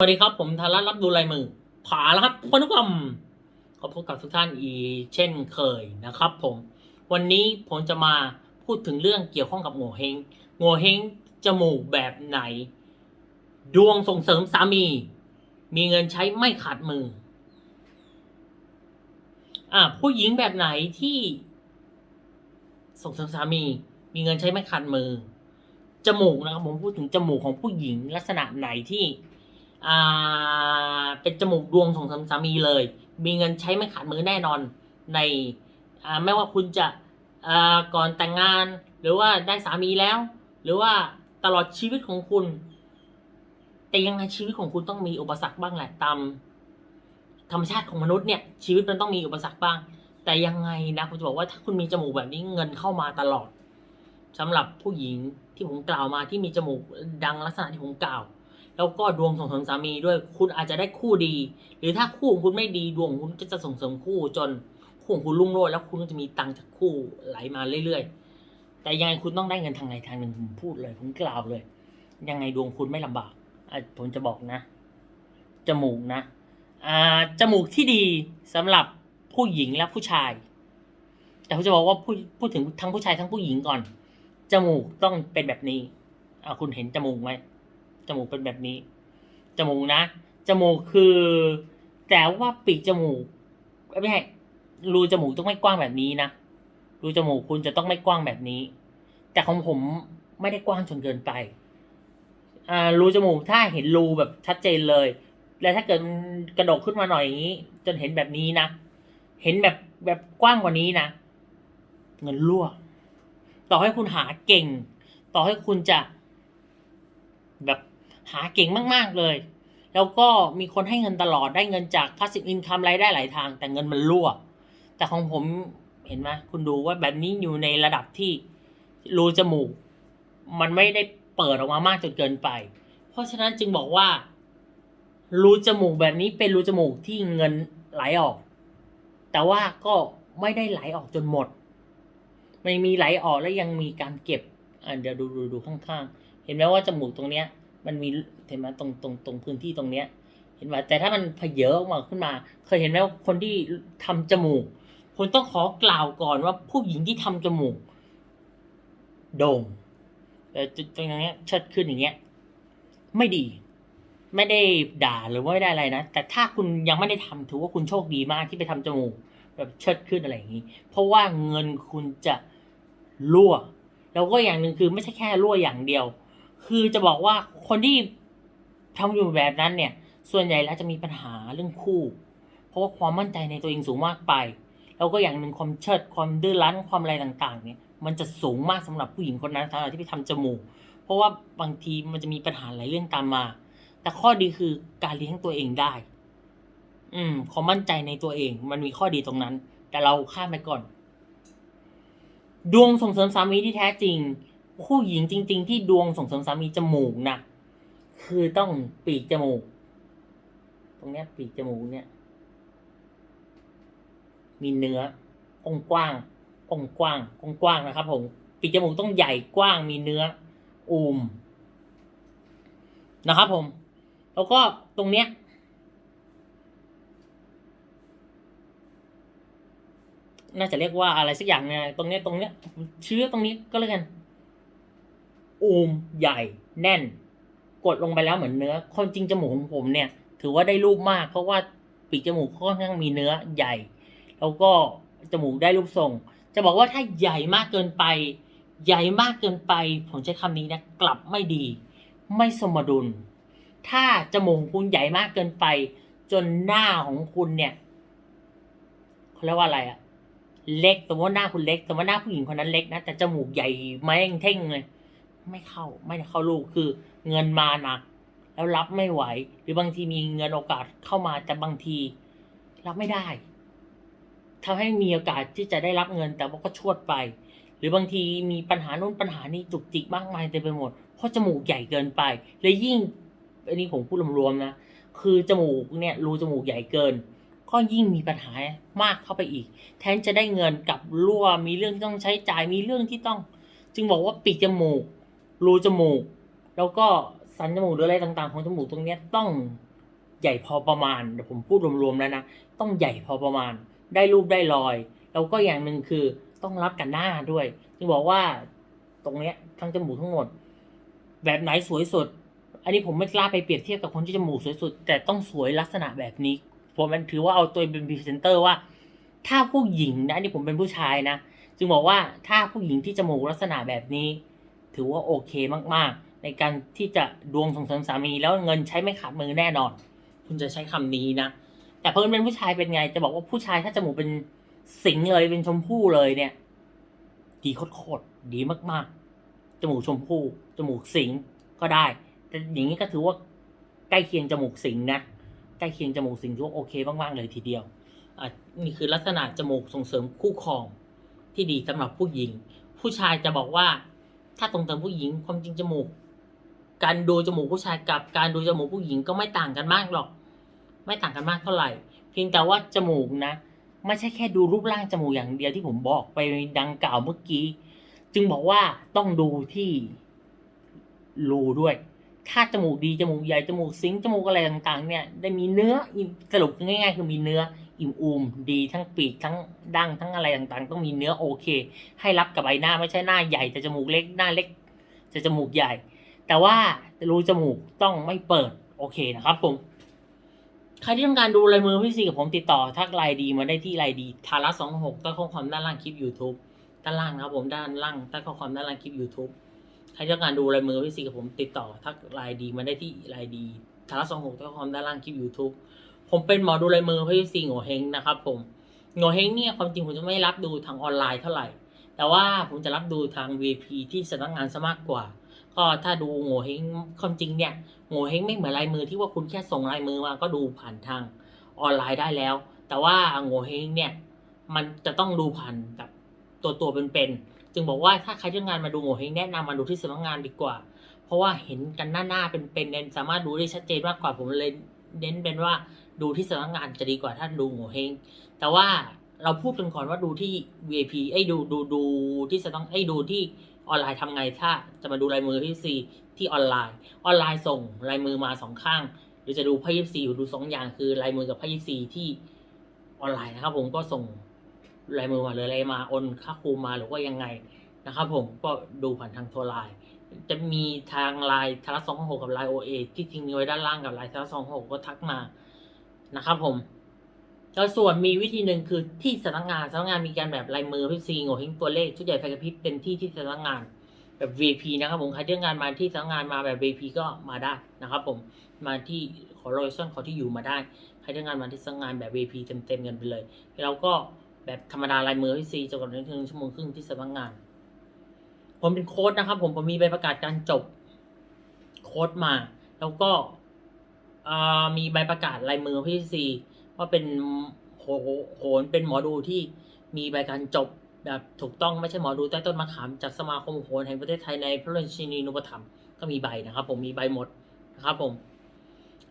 สวัสดีครับ ผมธารัตรับดูลายมือผาแล้วครับพนุกรรมขอพบกับทุกท่านอีเช่นเคยนะครับ ผม วันนี้ผมจะมาพูดถึงเรื่องเกี่ยวข้องกับโง่เฮงโง่เฮงจมูกแบบไหน ดวงส่งเสริมสามี มีเงินใช้ไม่ขาดมือ อ่าผู้หญิงแบบไหนที่ ส่งเสริมสามี มีเงินใช้ไม่ขาดมือจมูกนะครับ ผมพูดถึงจมูกของผู้หญิงลักษณะไหนที่ เป็นจมูกดวงส่งสามีเลย มีเงินใช้ไม่ขาดมือแน่นอนในไม่ว่าคุณจะก่อนแต่งงาน หรือว่าได้สามีแล้ว หรือว่าตลอดชีวิตของคุณ แต่ยังไงชีวิตของคุณต้องมีอุปสรรคบ้างแหละตามธรรมชาติของมนุษย์เนี่ยชีวิตมันต้องมีอุปสรรคบ้าง แต่ยังไงนะผมจะบอกว่าถ้าคุณมีจมูกแบบนี้เงินเข้ามาตลอดสำหรับผู้หญิงที่ผมกล่าวมาที่มีจมูกดังลักษณะที่ผมกล่าว แล้วก็ดวงส่งเสริมสามีด้วยคุณอาจจะได้คู่ดี หรือถ้าคู่ของคุณไม่ดีดวงคุณก็จะส่งเสริมคู่จนคู่ของคุณรุ่งโรจน์แล้วคุณก็จะมีตังค์จากคู่ไหลมาเรื่อยๆ แต่ยังไงคุณต้องได้เงินทางไหนทางหนึ่งผมพูดเลยผมกล่าวเลย ยังไงดวงคุณไม่ลำบากอผมจะบอกนะจมูกนะอ่าจมูกที่ดีสำหรับผู้หญิงและผู้ชาย แต่ผมจะบอกว่าพูดพูดถึงทั้งผู้ชายทั้งผู้หญิงก่อนจมูกต้องเป็นแบบนี้อ่าคุณเห็นจมูกไหม จมูกเป็นแบบนี้ จมูกนะ จมูกคือ แต่ว่าปีกจมูกไม่ใช่รูจมูกต้องไม่กว้างแบบนี้นะรูจมูกคุณจะต้องไม่กว้างแบบนี้ แต่ของผมไม่ได้กว้างจนเกินไปอ่ารูจมูกถ้าเห็นรูแบบชัดเจนเลย แล้วถ้าเกิดกระดกขึ้นมาหน่อยอย่างนี้ จนเห็นแบบนี้นะเห็นแบบแบบกว้างกว่านี้นะเงินรั่ว ต่อให้คุณหาเก่ง ต่อให้คุณจะแบบ หาเก่งมาก ๆ เลย แล้วก็มีคนให้เงินตลอดได้เงินจาก passive income รายได้หลายทาง แต่เงินมันรั่ว แต่ของผมเห็นไหมคุณดูว่าแบบนี้อยู่ในระดับที่รูจมูก มันไม่ได้เปิดออกมามากจนเกินไป เพราะฉะนั้นจึงบอกว่า รูจมูกแบบนี้เป็นรูจมูกที่เงินไหลออก แต่ว่าก็ไม่ได้ไหลออกจนหมด ไม่มีไหลออกแล้วยังมีการเก็บอะเดี๋ยวดูดูดูข้างๆ เห็นไหมว่าจมูกตรงเนี้ย มันมีเห็นไหมตรงตรงตรงพื้นที่ตรงเนี้ย เห็นไหมแต่ถ้ามันเพเยอะออกมาขึ้นมา เคยเห็นไหมว่าคนที่ทำจมูกคุณต้องขอกล่าวก่อนว่าผู้หญิงที่ทำจมูกโด่งแต่จุดตรงนี้เชิดขึ้นอย่างเงี้ย ไม่ดี ไม่ได้ด่าหรือว่าไม่ได้อะไรนะแต่ถ้าคุณยังไม่ได้ทำถือว่าคุณโชคดีมากที่ไปทำจมูกแบบเชิดขึ้นอะไรอย่างนี้ เพราะว่าเงินคุณจะรั่ว แล้วก็อย่างหนึ่งคือไม่ใช่แค่รั่วอย่างเดียว คือจะบอกว่าคนที่ทำอยู่แบบนั้นเนี่ย ส่วนใหญ่แล้วจะมีปัญหาเรื่องคู่ เพราะว่าความมั่นใจในตัวเองสูงมากไป แล้วก็อย่างหนึ่งความเชิดความดื้อรั้นความอะไรต่างๆ เนี่ย มันจะสูงมากสำหรับผู้หญิงคนนั้นสำหรับที่ไปทำจมูก เพราะว่าบางทีมันจะมีปัญหาหลายเรื่องตามมา แต่ข้อดีคือการเลี้ยงตัวเองได้ อืมความมั่นใจในตัวเอง มันมีข้อดีตรงนั้น แต่เราข้ามไปก่อน ดวงส่งเสริมสามีที่แท้จริง ผู้หญิงจริง ๆ ที่ดวงส่งเสริมสามีจมูกนะคือต้องปีกจมูก ตรงเนี้ยปีกจมูกเนี่ย มีเนื้อกว้างกว้างกว้างกว้างกว้างนะครับ ผมปีกจมูกต้องใหญ่กว้างมีเนื้ออูมนะครับผม แล้วก็ตรงเนี้ยน่าจะเรียกว่าอะไรสักอย่างเนี่ยตรงเนี้ยตรงเนี้ยเชื้อตรงนี้ก็แล้วกัน อูมใหญ่แน่น กดลงไปแล้วเหมือนเนื้อความจริงจมูกของผมเนี่ย ถือว่าได้รูปมาก เพราะว่าปีกจมูกค่อนข้างมีเนื้อใหญ่ แล้วก็จมูกได้รูปทรง จะบอกว่าถ้าใหญ่มากเกินไป ใหญ่มากเกินไป ผมใช้คำนี้นะกลับไม่ดี ไม่สมดุล ถ้าจมูกคุณใหญ่มากเกินไป จนหน้าของคุณเนี่ยเขาเรียกว่าอะไรอะเล็กสมมติว่าหน้าคุณเล็กสมมติว่าหน้าผู้หญิงคนนั้นเล็กนะแต่จมูกใหญ่แม่งเท่งเลย ไม่เข้าไม่เข้าลูกคือเงินมาหนัก แล้วรับไม่ไหว หรือบางทีมีเงินโอกาสเข้ามาแต่บางที รับไม่ได้ทำให้มีโอกาสที่จะได้รับเงินแต่ว่าก็ชวดไป หรือบางทีมีปัญหาโน้นปัญหานี้จุกจิกมากมายเต็มไปหมดเพราะจมูกใหญ่เกินไป และยิ่งอันนี้ผมพูดรวมๆนะคือจมูกเนี่ยรูจมูกใหญ่เกิน ก็ยิ่งมีปัญหามากเข้าไปอีก แทนจะได้เงินกลับรั่วมีเรื่องที่ต้องใช้จ่ายมีเรื่องที่ต้อง จึงบอกว่าปีกจมูก รูจมูก แล้วก็สันจมูกหรืออะไรต่างๆ ของจมูกตรงเนี้ยต้องใหญ่พอประมาณเดี๋ยวผมพูดรวมๆแล้วนะต้องใหญ่พอประมาณ ได้รูปได้รอย แล้วก็อย่างหนึ่งคือต้องรับกันหน้าด้วยจึงบอกว่าตรงเนี้ยทั้งจมูกทั้งหมด แบบไหนสวยสุด อันนี้ผมไม่กล้าไปเปรียบเทียบกับคนที่จมูกสวยสุด แต่ต้องสวยลักษณะแบบนี้ผมมันถือว่าเอาตัวเองเป็นพรีเซนเตอร์ว่า ถ้าผู้หญิงนะอันนี้ผมเป็นผู้ชายนะ จึงบอกว่าถ้าผู้หญิงที่จมูกลักษณะแบบนี้ ถือว่าโอเคมากๆ ในการที่จะดวงส่งเสริมสามีแล้วเงินใช้ไม่ขาดมือแน่นอน คุณจะใช้คำนี้นะ แต่เพิ่นเป็นผู้ชายเป็นไง จะบอกว่าผู้ชายถ้าจมูกเป็นสิงเลยเป็นชมพู่เลยเนี่ย ดีโคตรดีมากๆ จมูกชมพู่จมูกสิงก็ได้ แต่อย่างนี้ก็ถือว่าใกล้เคียงจมูกสิงนะใกล้เคียงจมูกสิงถือว่าโอเคมากๆเลยทีเดียวอะนี่คือลักษณะจมูกส่งเสริมคู่ครองที่ดีสำหรับผู้หญิง ผู้ชายจะบอกว่า ถ้าตรงติมผู้หญิงความจริงจมูก การดูจมูกผู้ชายกับการดูจมูกผู้หญิงก็ไม่ต่างกันมากหรอก ไม่ต่างกันมากเท่าไหร่ เพียงแต่ว่าจมูกนะ ไม่ใช่แค่ดูรูปร่างจมูกอย่างเดียวที่ผมบอกไปดังกล่าวเมื่อกี้ จึงบอกว่าต้องดูที่รูด้วย ถ้าจมูกดีจมูกใหญ่จมูกซิงจมูกอะไรต่างๆ เนี่ย ได้มีเนื้อสรุปง่ายๆคือมีเนื้อ อิ่มอูมดีทั้งปีกทั้งดั้งทั้งอะไรต่างๆ ต้องมีเนื้อโอเค ให้รับกับใบหน้าไม่ใช่หน้าใหญ่แต่จมูกเล็กหน้าเล็กจะจมูกใหญ่ แต่ว่ารูจมูกต้องไม่เปิดโอเคนะครับผมใครที่ต้องการดูลายมือพี่ซีกับผมติดต่อทักไลน์ดีมาได้ที่ไลน์ดีทาระสองหกใต้ข้อความด้านล่างคลิป YouTube ด้านล่างนะครับผมด้านล่างใต้ข้อความด้านล่างคลิป YouTube ใครที่ต้องการดูลายมือพี่ซีกับผมติดต่อทักไลน์ดีมาได้ที่ไลน์ดีทาระสองหกใต้ข้อความด้านล่างคลิป YouTube ผมเป็นหมอดูลายมือพี่ซีโงเฮงนะครับผมโงเฮงเนี่ยความจริงผมจะไม่รับดูทางออนไลน์เท่าไหร่ แต่ว่าผมจะรับดูทาง VP ที่สำนักงานซะมากกว่า ก็ถ้าดูโงเฮงความจริงเนี่ยโงเฮงไม่เหมือนลายมือที่ว่าคุณแค่ส่งลายมือมาก็ดูผ่านทางออนไลน์ได้แล้ว แต่ว่าโงเฮงเนี่ยมันจะต้องดูผ่านกับตัวตัวเป็นๆจึงบอกว่าถ้าใครที่งานมาดูโงเฮงแนะนำมาดูที่สำนักงานดีกว่า เพราะว่าเห็นกันหน้าๆเป็นๆเนี่ยสามารถดูได้ชัดเจนมากกว่าผมเลย เน้นเป็นว่าดูที่สำนักงานจะดีกว่าถ้าดูโงเฮงแต่ว่าเราพูดกันก่อนว่าดูที่ VIP ไอ้ดูดูดูที่จะต้องไอ้ดูที่ออนไลน์ทำไงถ้าจะมาดูลายมือพี่ซีที่ออนไลน์ ออนไลน์ส่งลายมือมาสองข้าง หรือจะดูไพ่ยิปซีดูสองอย่างคือลายมือกับไพ่ยิปซีที่ออนไลน์นะครับ ผมก็ส่งลายมือมาหรืออะไรมาโอนค่าครูมาหรือว่ายังไงนะครับ ผมก็ดูผ่านทางโทรไลน์ จะมีทางไลน์ทารัสองหกกับไลน์โอเอที่ทิ้งไว้ด้านล่างกับไลน์ทารัสองหกก็ทักมานะครับผมแล้วส่วนมีวิธีหนึ่งคือที่สำนักงานสำนักงานมีการแบบลายมือพี่ซีโง่เฮงตัวเลขชุดใหญ่ไฟกระพริบเต็มที่ที่สำนักงานแบบ VP นะครับผมใครที่องการมาที่สำนักงานมาแบบ VP ก็มาได้นะครับ ผมมาที่ขอโลเคชั่นขอที่อยู่มาได้ใครที่องการมาที่สำนักงานแบบ VP เต็มๆกันไปเลยแล้วก็แบบธรรมดาลายมือพี่ซีจนกว่าหนึ่งชั่วโมงครึ่งที่สำนักงาน ผมเป็นโค้ดนะครับ ผมผมมีใบประกาศการจบโค้ดมา แล้วก็มีใบประกาศลายมือพี่ซีว่าเป็นโหโหนเป็นหมอดูที่มีใบการจบแบบถูกต้องไม่ใช่หมอดูใต้ต้นมะขามจากสมาคมโหนแห่งประเทศไทยในพระราชินีนุปถัมภ์ก็มีใบนะครับ ผมมีใบหมดนะครับ ผม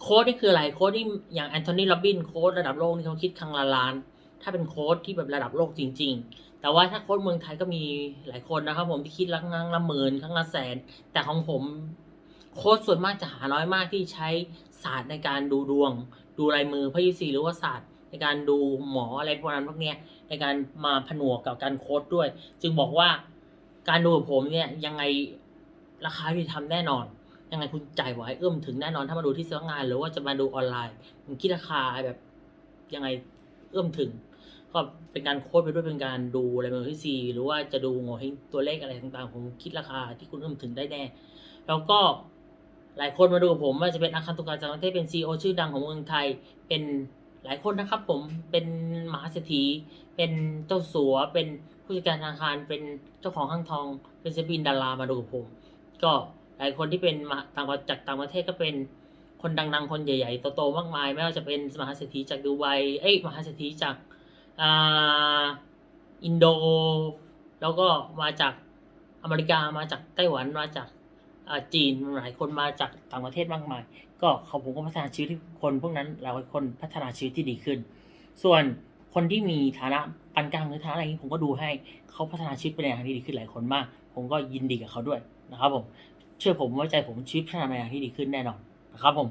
โค้ดนี่คืออะไรโค้ดนี่อย่างแอนโทนีโรบินโค้ดระดับโลกนี่เขาคิดครั้งละล้าน ถ้าเป็นโค้ดที่แบบระดับโลกจริง ๆ แต่ว่าถ้าโค้ดเมืองไทยก็มีหลายคนนะครับ ผมที่คิดละครั้งละหมื่นครั้งละแสน แต่ของผมโค้ดส่วนมากจะหาน้อยมากที่ใช้ศาสตร์ในการดูดวง ดูลายมือพยิสีหรือว่าศาสตร์ในการดูหมออะไรพวกนั้นพวกเนี้ยในการมาผนวกกับการโค้ดด้วย จึงบอกว่าการดูผมเนี่ยยังไงราคาที่ทำแน่นอน ยังไงคุณจ่ายไหวเอื้อมถึงแน่นอนถ้ามาดูที่สำนักงาน หรือว่าจะมาดูออนไลน์ผมคิดราคาแบบยังไง เอื้อมถึง ก็เป็นการโค้ดไปด้วยเป็นการดูอะไรมือที่ซีหรือว่าจะดูโงเฮงตัวเลขอะไรต่างๆผมคิดราคาที่คุณเอื้อมถึงได้แน่ แล้วก็หลายคนมาดูผมว่าจะเป็นอาคารตุกาจากประเทศเป็นซีอชื่อดังของเมืองไทยเป็นหลายคนนะครับผมเป็นมหาเศรษฐีเป็นเจ้าสัวเป็นผู้จัดการธนาคารเป็นเจ้าของห้างทอง เป็นศิลปินดารามาดูผม ก็หลายคนที่เป็นมาต่างประจากต่างประเทศก็เป็น คนดังๆ คนใหญ่ๆ โตๆ มากมาย ไม่ว่าจะเป็นมหาเศรษฐีจากดูไบ เอ้ย มหาเศรษฐีจากอ่าอินโด แล้วก็มาจากอเมริกา มาจากไต้หวัน มาจากจีน หลายคนมาจากต่างประเทศมากมาย ก็เขาผมก็พัฒนาชีวิตคนพวกนั้นหลายคนพัฒนาชีวิตที่ดีขึ้น ส่วนคนที่มีฐานะปานกลางหรือฐานะอะไรอย่างนี้ผมก็ดูให้เขาพัฒนาชีวิตไปในทางที่ดีขึ้นหลายคนมาก ผมก็ยินดีกับเขาด้วยนะครับผม เชื่อผมไว้ใจผมชีวิตพัฒนาในทางที่ดีขึ้นแน่นอน นะครับผม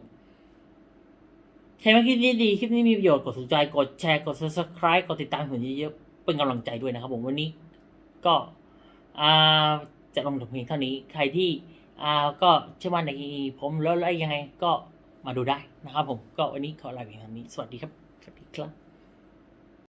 ใครว่าคลิปนี้ดี คลิปนี้มีประโยชน์กดสนใจกดแชร์กด subscribe กดติดตามผมเยอะๆเป็นกำลังใจด้วยนะครับ ผมวันนี้ ก็จะลงถึงเพียงเท่านี้ ใครที่ก็เชื่อมั่นในผมแล้วอะไรยังไงก็มาดูได้นะครับผมก็วันนี้ขอลาไปเพียงเท่านี้สวัสดีครับสวัสดีครับ